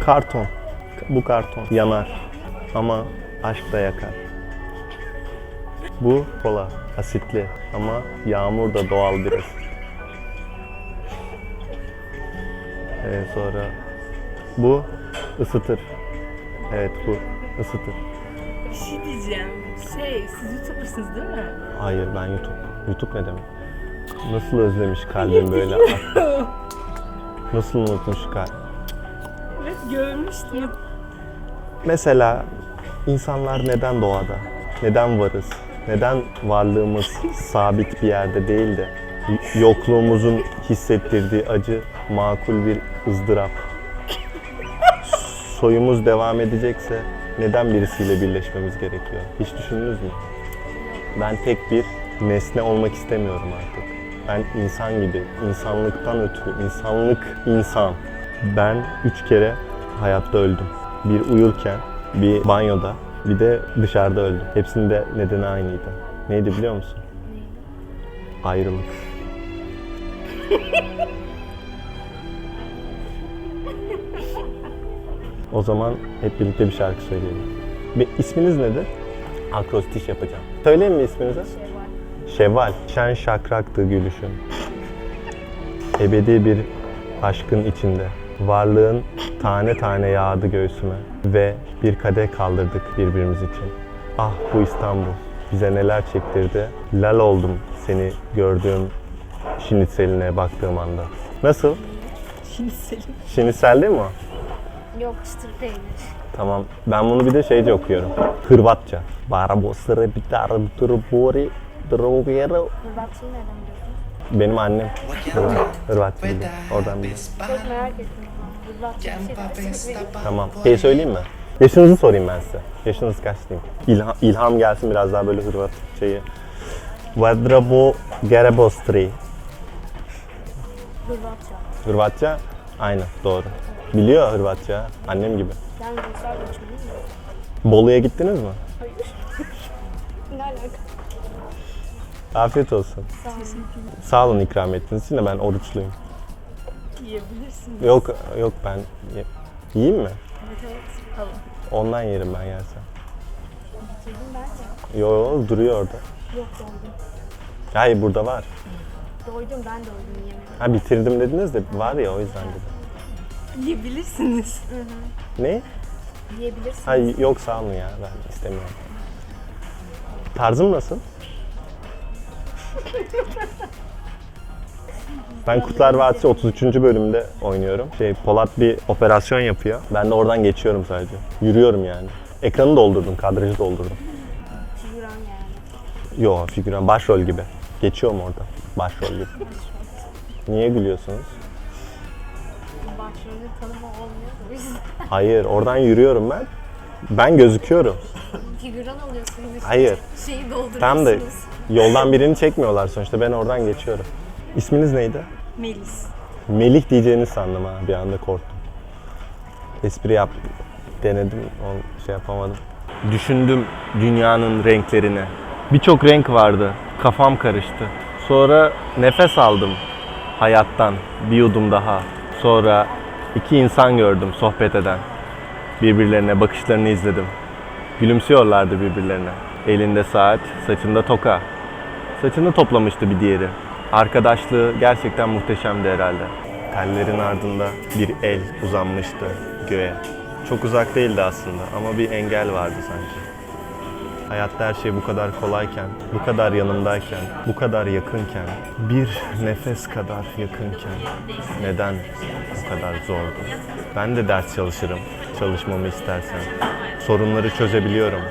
Karton. Bu karton. Yanar. Ama aşk da yakar. Bu kola. Asitli. Ama yağmur da doğal bir asit. Evet sonra bu ısıtır. Evet bu ısıtır. Bir şey diyeceğim. Şey, siz YouTuber'sınız değil mi? Hayır ben YouTube. YouTube ne demek? Nasıl özlemiş kalbim böyle. Nasıl unutmuş kalp. Görmüştüm. Mesela insanlar neden doğada? Neden varız? Neden varlığımız sabit bir yerde değil de yokluğumuzun hissettirdiği acı makul bir ızdırap? Soyumuz devam edecekse neden birisiyle birleşmemiz gerekiyor? Hiç düşündünüz mü? Ben tek bir nesne olmak istemiyorum artık. Ben insan gibi, insanlıktan ötürü, insanlık insan. Ben üç kere hayatta öldüm. Bir uyurken, bir banyoda, bir de dışarıda öldüm. Hepsinde nedeni aynıydı. Neydi biliyor musun? Ayrılık. o zaman hep birlikte bir şarkı söyleyelim. Bir isminiz nedir? Akrostiş yapacağım. Söyleyeyim mi isminizi? Şevval. Şen şakraktı gülüşün. Ebedi bir aşkın içinde. Varlığın tane tane yağdı göğsüme ve bir kadeh kaldırdık birbirimiz için. Ah bu İstanbul bize neler çektirdi. Lal oldum seni gördüğüm şinitseline baktığım anda. Nasıl? Şimdi Selim. Şinitsel değil mi o? Yok çıtır peynir. Tamam. Ben bunu bir de şeyce okuyorum. Hırvatça. Barabosere bitar bori drogero. Hırvatçıyı nereden biliyorsun? Benim annem Hırvatça biliyor. Oradan biliyor. Çok merak ettim. Tamam. Şey söyleyeyim mi? Yaşınızı sorayım ben size. Yaşınız kaç diyeyim? İlham, ilham gelsin biraz daha böyle Hırvat şeyi. Vadrabo Gerebostri. Hırvatça. Hırvatça? Aynen doğru. Biliyor Hırvatça. Annem gibi. Ben? Bolu'ya gittiniz mi? Hayır. ne alaka? Afiyet olsun. Sağ olun. Sağ olun ikram ettiğiniz için de ben oruçluyum. Yiyebilirsin. Yok yok ben ye- yiyeyim mi? Evet evet. Tamam. Ondan yerim ben yersem. Bitirdim ben de. Yo, yo duruyor orada. Yok doydum. Hayır burada var. Doydum ben doydum yemedim. Ha bitirdim dediniz de var ya o yüzden dedim. Yiyebilirsiniz. Ne? Yiyebilirsin. Ha yok sağ olun ya ben istemiyorum. Tarzım nasıl? Ben Kurtlar Vadisi 33. bölümde oynuyorum. Şey Polat bir operasyon yapıyor. Ben de oradan geçiyorum sadece. Yürüyorum yani. Ekranı doldurdum, kadrajı doldurdum. Figüran yani. Yo figüran başrol gibi. Geçiyorum orada. Başrol gibi. Niye gülüyorsunuz? Başrolü tanıma olmuyor da. Hayır, oradan yürüyorum ben. Ben gözüküyorum. Figüran alıyorsunuz işte. Hayır. Şeyi dolduruyorsunuz. Tam da yoldan birini çekmiyorlar sonuçta. Ben oradan geçiyorum. İsminiz neydi? Melis. Melih diyeceğini sandım ha. Bir anda korktum. Espri yap denedim. O şey yapamadım. Düşündüm dünyanın renklerine. Birçok renk vardı. Kafam karıştı. Sonra nefes aldım hayattan. Bir yudum daha. Sonra iki insan gördüm sohbet eden. Birbirlerine bakışlarını izledim. Gülümsüyorlardı birbirlerine. Elinde saat, saçında toka. Saçını toplamıştı bir diğeri. Arkadaşlığı gerçekten muhteşemdi herhalde. Tellerin ardında bir el uzanmıştı göğe. Çok uzak değildi aslında ama bir engel vardı sanki. Hayatta her şey bu kadar kolayken, bu kadar yanımdayken, bu kadar yakınken, bir nefes kadar yakınken neden bu kadar zordu? Ben de ders çalışırım, çalışmamı istersen. Sorunları çözebiliyorum,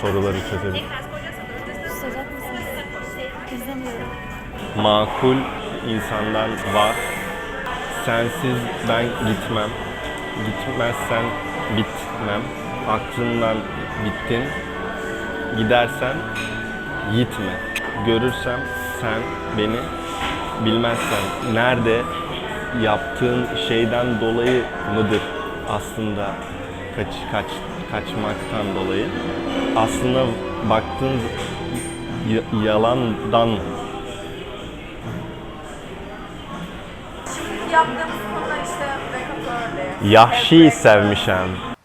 soruları çözebiliyorum. Makul insandan var. Sensiz ben gitmem. Gitmezsen bitmem. Aklından bittin. Gidersen gitme. Görürsem sen beni bilmezsen nerede yaptığın şeyden dolayı mıdır aslında kaç kaç kaçmaktan dolayı aslında baktığın y- yalandan mı? Yaptığımız konular işte Yahşi.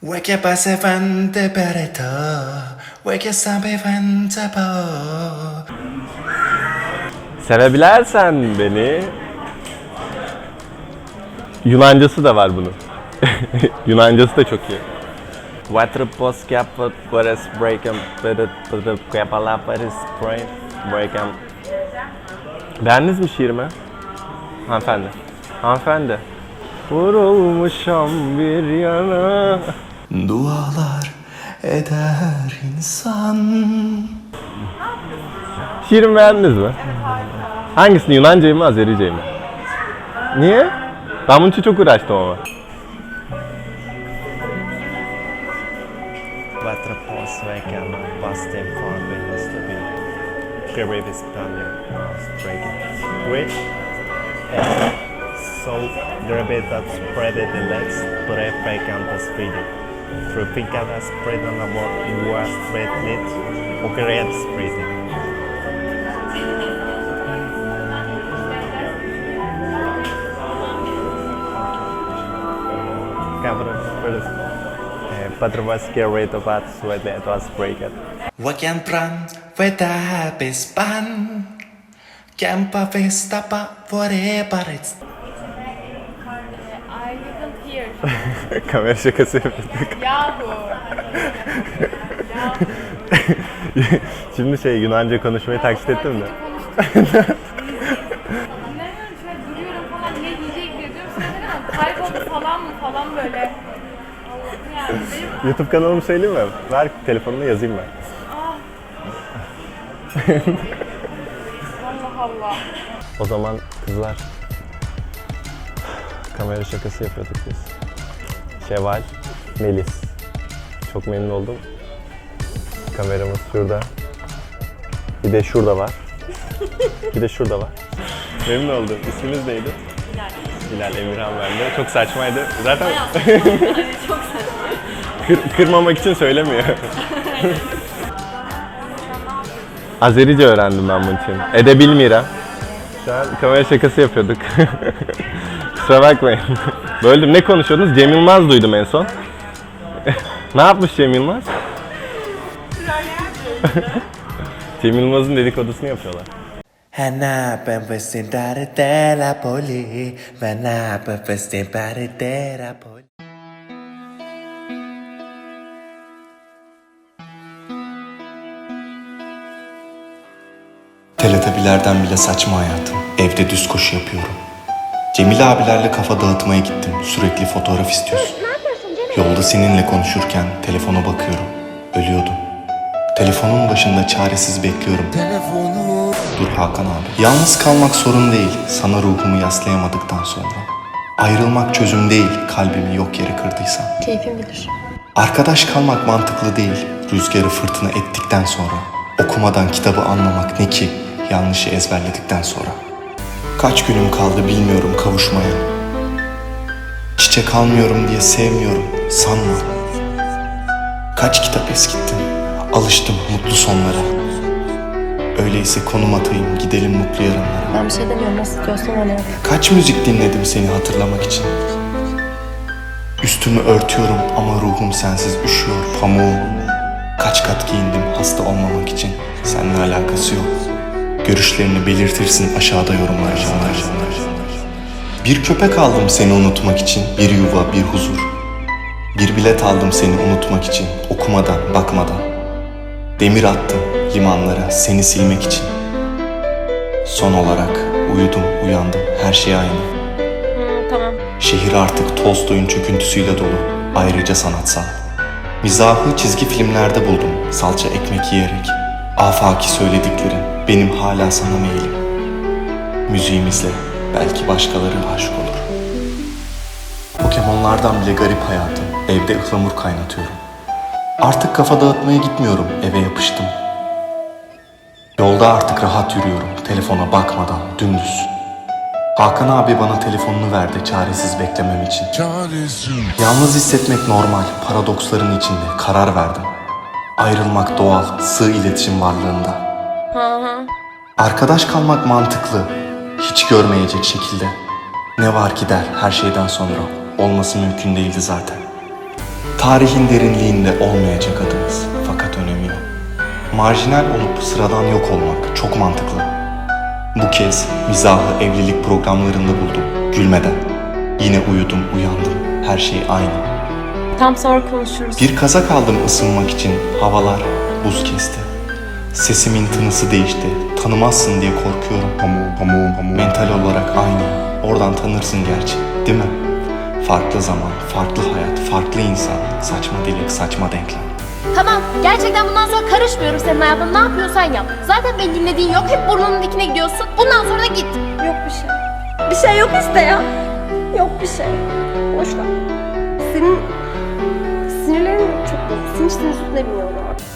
Ve che passe fante per te, ve che sabe fante po. Sevebilersen beni. Yunancası da var bunun. Yunancası da çok iyi. Water post kaput pares breakem paris spray breakem. Beğendiniz mi şiirimi? Hanımefendi. Hanımefendi. Vurulmuşam bir yana. Dualar eder insan. Şiirimi beğendiniz mi? Hangisini? Yunancayı mı, Azericeyi mi? Niye? Ben bunun için çok uğraştım ama. Quattro posso basta in forma nostro is so the bit that spread the legs, but I the speed. Through tropicana spread on a board in war spread net o red spreading. Cabra Patrobas carried the sweat that was breaking. Wakian pran, veta campa festa pa forever it's. Kamera şakası yapıyorduk. Yahu. Şimdi şey Yunanca konuşmayı taklit ettim de. Şöyle duruyorum falan ne diyecek diye diyorum. Sonra kayboldu falan mı falan böyle. Allah'ım yani benim YouTube kanalımı söyleyeyim mi? Ver telefonunu yazayım ben. Allah Allah. O zaman kızlar kamera şakası yapıyorduk biz. Şevval, Melis. Çok memnun oldum. Kameramız şurada. Bir de şurada var. Bir de şurada var. Memnun oldum. İsminiz neydi? Hilal. Hilal Emirhan ben de. Çok saçmaydı. Zaten Kır, kırmamak için söylemiyor. Azerice öğrendim ben bunun için. Edebilmiyorum. Şu an kamera şakası yapıyorduk. Kusura bakmayın. Böldüm. Ne konuşuyordunuz? Cem Yılmaz duydum en son. ne yapmış Cem Yılmaz? Cem Yılmaz'ın dedikodusunu yapıyorlar. Hanna ben vestindare della poli. Vanna ben vestindare della poli. Teletabilerden bile saçma hayatım. Evde düz koşu yapıyorum. Cemil abilerle kafa dağıtmaya gittim. Sürekli fotoğraf istiyorsun. Yolda seninle konuşurken telefona bakıyorum. Ölüyordum. Telefonun başında çaresiz bekliyorum. Dur Hakan abi. Yalnız kalmak sorun değil. Sana ruhumu yaslayamadıktan sonra. Ayrılmak çözüm değil. Kalbimi yok yere kırdıysam. Keyfin bilir. Arkadaş kalmak mantıklı değil. Rüzgarı fırtına ettikten sonra. Okumadan kitabı anlamak ne ki? Yanlışı ezberledikten sonra. Kaç günüm kaldı bilmiyorum kavuşmaya. Çiçek almıyorum diye sevmiyorum sanma. Kaç kitap eskittim. Alıştım mutlu sonlara. Öyleyse konum atayım gidelim mutlu yarınlara. Ben bir şey demiyorum. Nasıl istiyorsan öyle yap. Kaç müzik dinledim seni hatırlamak için. Üstümü örtüyorum ama ruhum sensiz üşüyor pamuğum. Kaç kat giyindim hasta olmamak için. Seninle alakası yok. Görüşlerini belirtirsin aşağıda yorumlar. Bir köpek aldım seni unutmak için. Bir yuva, bir huzur. Bir bilet aldım seni unutmak için. Okumadan, bakmadan. Demir attım limanlara seni silmek için. Son olarak uyudum, uyandım. Her şey aynı. tamam. Şehir artık Tolstoy'un çöküntüsüyle dolu. Ayrıca sanatsal. Mizahı çizgi filmlerde buldum. Salça ekmek yiyerek. Afaki söylediklerin benim hala sana meyilim. Müziğimizle belki başkaları aşık olur. Pokemonlardan bile garip hayatım. Evde ıhlamur kaynatıyorum. Artık kafa dağıtmaya gitmiyorum. Eve yapıştım. Yolda artık rahat yürüyorum. Telefona bakmadan dümdüz. Hakan abi bana telefonunu verdi çaresiz beklemem için. Yalnız hissetmek normal, paradoksların içinde karar verdim. Ayrılmak doğal, sığ iletişim varlığında. Arkadaş kalmak mantıklı, hiç görmeyecek şekilde. Ne var ki der her şeyden sonra. olması mümkün değildi zaten. Tarihin derinliğinde olmayacak adımız fakat önemi yok. Marjinal olup sıradan yok olmak çok mantıklı. Bu kez mizahı evlilik programlarında buldum, gülmeden. Yine uyudum, uyandım, her şey aynı. Tam sonra konuşuruz. Bir kazak aldım ısınmak için, havalar buz kesti. Sesimin tınısı değişti, tanımazsın diye korkuyorum. Pamuğum, pamuğum, pamuğum. Mental olarak aynı, oradan tanırsın gerçi, değil mi? Farklı zaman, farklı hayat, farklı insan, saçma dilek, saçma denklem. Tamam, gerçekten bundan sonra karışmıyorum senin hayatına. Ne yapıyorsan yap. Zaten beni dinlediğin yok. Hep burnunun dikine gidiyorsun. Bundan sonra da git. Yok bir şey. Bir şey yok işte ya. Yok bir şey. Boş ver. Senin Nic nie zrozumiałam.